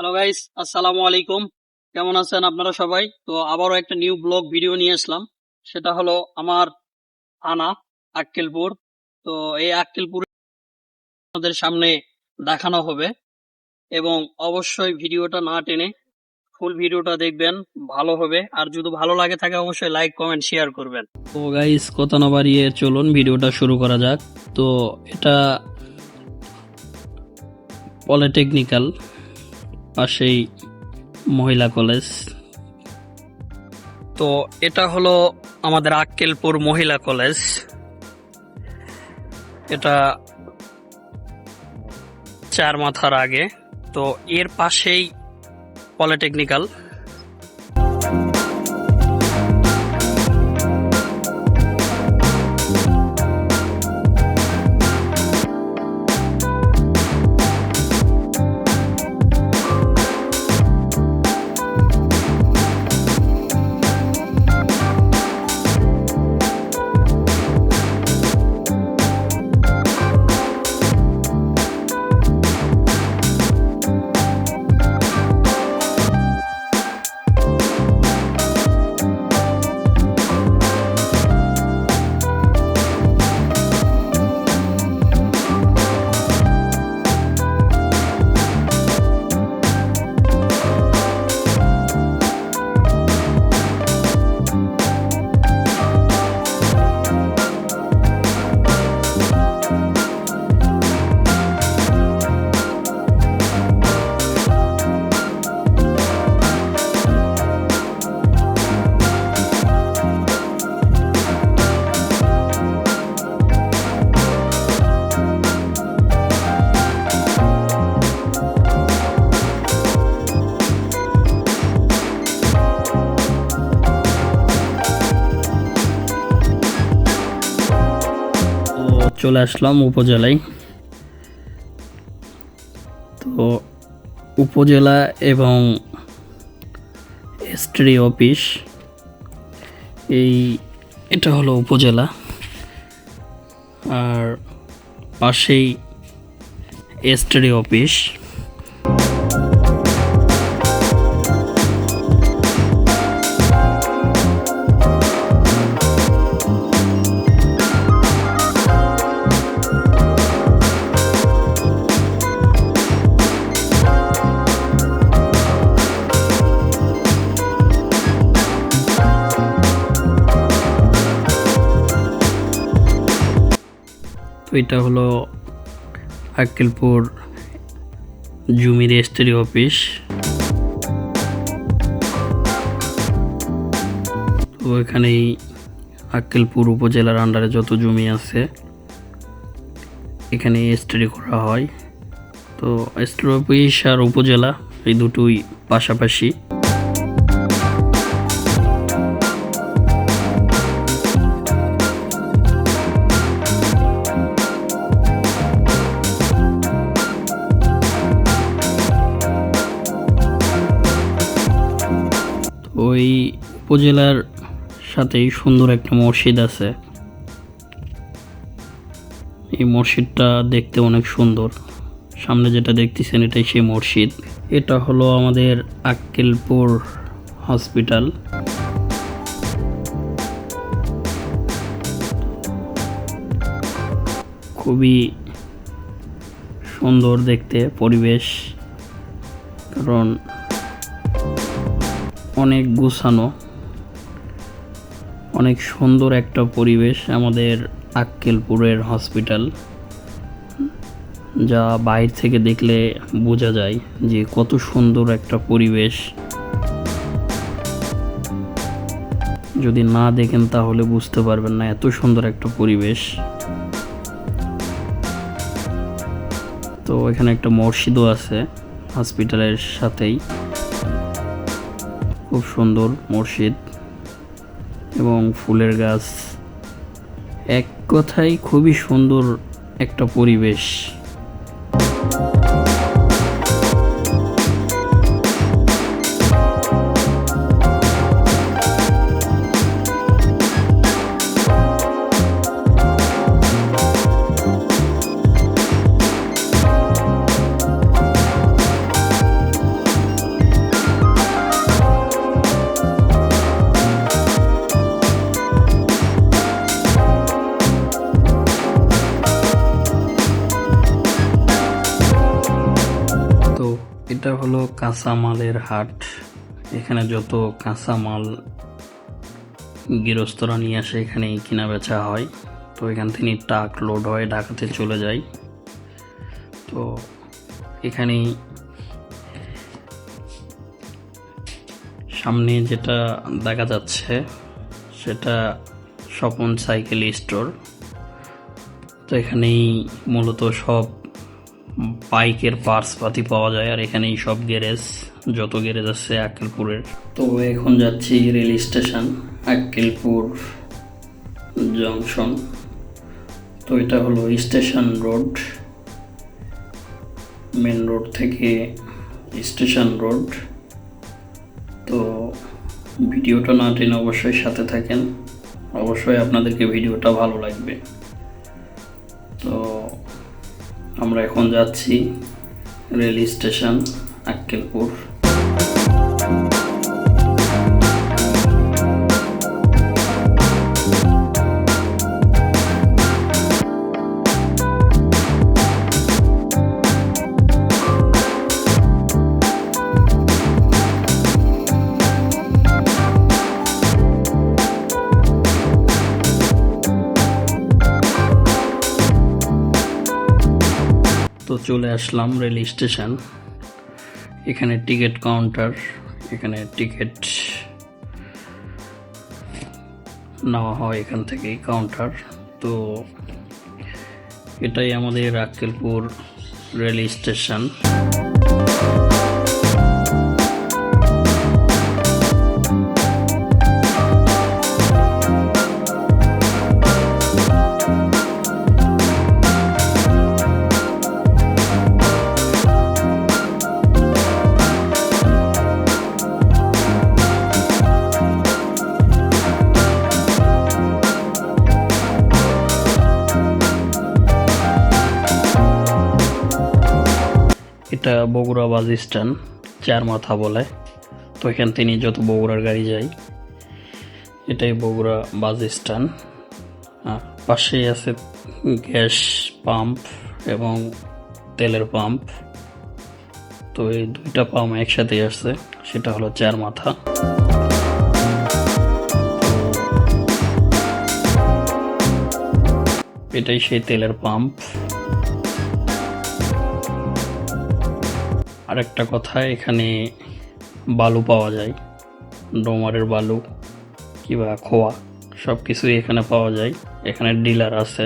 Hello guys আসসালামু আলাইকুম কেমন আছেন আপনারা সবাই? তো আবারও একটা নিউ ব্লগ ভিডিও নিয়ে আসলাম। সেটা হলো আমার থানা, আক্কেলপুর। তো এই আক্কেলপুর আপনাদের সামনে দেখানো হবে। এবং অবশ্যই ভিডিওটা না টেনে ফুল ভিডিওটা দেখবেন, ভালো হবে। আর যদি ভালো লাগে থাকে, অবশ্যই লাইক কমেন্ট শেয়ার করবেন। তো গাইস কথা না বাড়িয়ে চলুন, ভিডিওটা শুরু করা যাক। তো এটা পলিটেকনিক্যাল পাশেই মহিলা কলেজ। তো এটা হলো আমাদের আক্কেলপুর মহিলা কলেজ। এটা চার মাথার আগে। তো এর পাশেই পলিটেকনিক্যাল। চলে আসলাম উপজেলায়। তো উপজেলা এবং এসটি অফিস, এই এটা হলো উপজেলা। আর পাশেই এসটি অফিস। তো এটা হলো আক্কেলপুর জমি রেজিস্ট্রি অফিস। তো এখানেই আক্কেলপুর উপজেলার আন্ডারে যত জমি আছে এখানে এস্ট্রি করা হয়। তো এস্ট্রি অফিস আর উপজেলা এই দুটোই পাশাপাশি। ওই উপজেলার সাথেই সুন্দর একটা মসজিদ আছে। এই মসজিদটা দেখতে অনেক সুন্দর। সামনে যেটা দেখতেছেন এটাই সেই মসজিদ। এটা হলো আমাদের আক্কেলপুর হসপিটাল। খুবই সুন্দর দেখতে পরিবেশ, কারণ অনেক গুছানো, অনেক সুন্দর একটা পরিবেশ আমাদের আক্কেলপুরের হসপিটাল, যা বাইরে থেকে দেখলে বোঝা যায় যে কত সুন্দর একটা পরিবেশ। যদি না দেখেন তাহলে বুঝতে পারবেন না এত সুন্দর একটা পরিবেশ। তো এখানে একটা মসজিদও আছে হসপিটালের সাথেই। খুব সুন্দর মসজিদ এবং ফুলের গাছ। এক কথায় খুবই সুন্দর একটা পরিবেশ। এটা হলো কাঁচামালের হাট। এখানে যত কাঁচামাল গৃহস্থরা নিয়ে আসে, এখানেই কেনা বেচা হয়। তো এখান থেকে ট্রাক লোড হয়, ঢাকাতে চলে যায় তো এখানেই সামনে যেটা দেখা যাচ্ছে, সেটা স্বপন সাইকেল স্টোর। তো এখানেই মূলত সব বাইকের পার্টস পাতি পাওয়া যায় আর এখানেই সব গ্যারেজ যত গ্যারেজ আছে আক্কেলপুরের। তো এখন যাচ্ছি রেল স্টেশন আক্কেলপুর জংশন তো এটা হলো স্টেশন রোড মেন রোড থেকে স্টেশন রোড তো ভিডিওটা না টেনে অবশ্যই সাথে থাকেন। অবশ্যই আপনাদেরকে ভিডিওটা ভালো লাগবে। তো আমরা এখন যাচ্ছি রেল স্টেশন আক্কেলপুর। চলে আসলাম রেল স্টেশন এখানে টিকিট কাউন্টার এখানে টিকিট নেওয়া হয় এখান থেকেই কাউন্টার তো এটাই আমাদের আক্কেলপুর রেল স্টেশন এটা বগুড়া বাস স্ট্যান্ড, চার মাথা বলে। তো এখান থেকে যত বগুড়ার গাড়ি যায় এটাই বগুড়া বাস স্ট্যান্ড। পাশেই আছে গ্যাস পাম্প এবং তেলের পাম্প। তো এই দুইটা পাম্প একসাথে আসছে, সেটা হলো চার মাথা। এটাই সেই তেলের পাম্প। আরেকটা কথা, এখানে বালু পাওয়া যায়, ডোমারের বালু কিংবা খোয়া সব কিছুই এখানে পাওয়া যায়। এখানে ডিলার আছে।